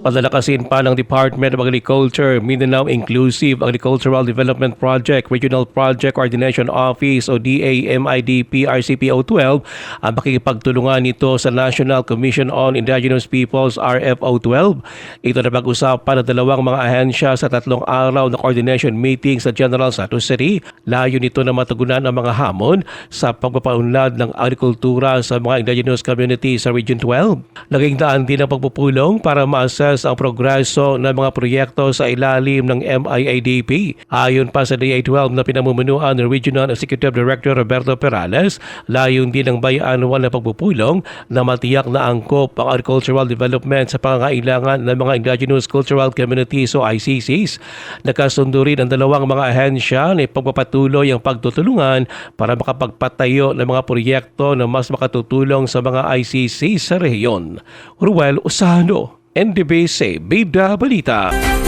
Padalakasin pa ng Department of Agriculture, Mindanao Inclusive Agricultural Development Project, Regional Project Coordination Office o DAMIDP RCPO 12 ang makikipagtulungan nito sa National Commission on Indigenous Peoples RFO 12. Ito na pag-usapan ng dalawang mga ahensya sa tatlong araw na coordination meeting sa General Santos City. Layo nito na matugunan ang mga hamon sa pagpapaunlad ng agrikultura sa mga indigenous community sa Region 12. Laging daan din ang pagpupulong para ma-assess ang progreso ng mga proyekto sa ilalim ng MIADP. Ayon pa sa DA12 na pinamumunuan ng Regional Executive Director Roberto Perales, layon din ng biannual na pagpupulong na matiyak na angkop ang agricultural development sa pangangailangan ng mga indigenous cultural communities o ICCs. Nakasundo rin ang dalawang mga ahensya na ipagpapatuloy ang pagtutulungan para makapagpatayo ng mga proyekto na mas makatutulong sa mga ICCs sa rehiyon. Ruel Usano, NDBC Bida Balita.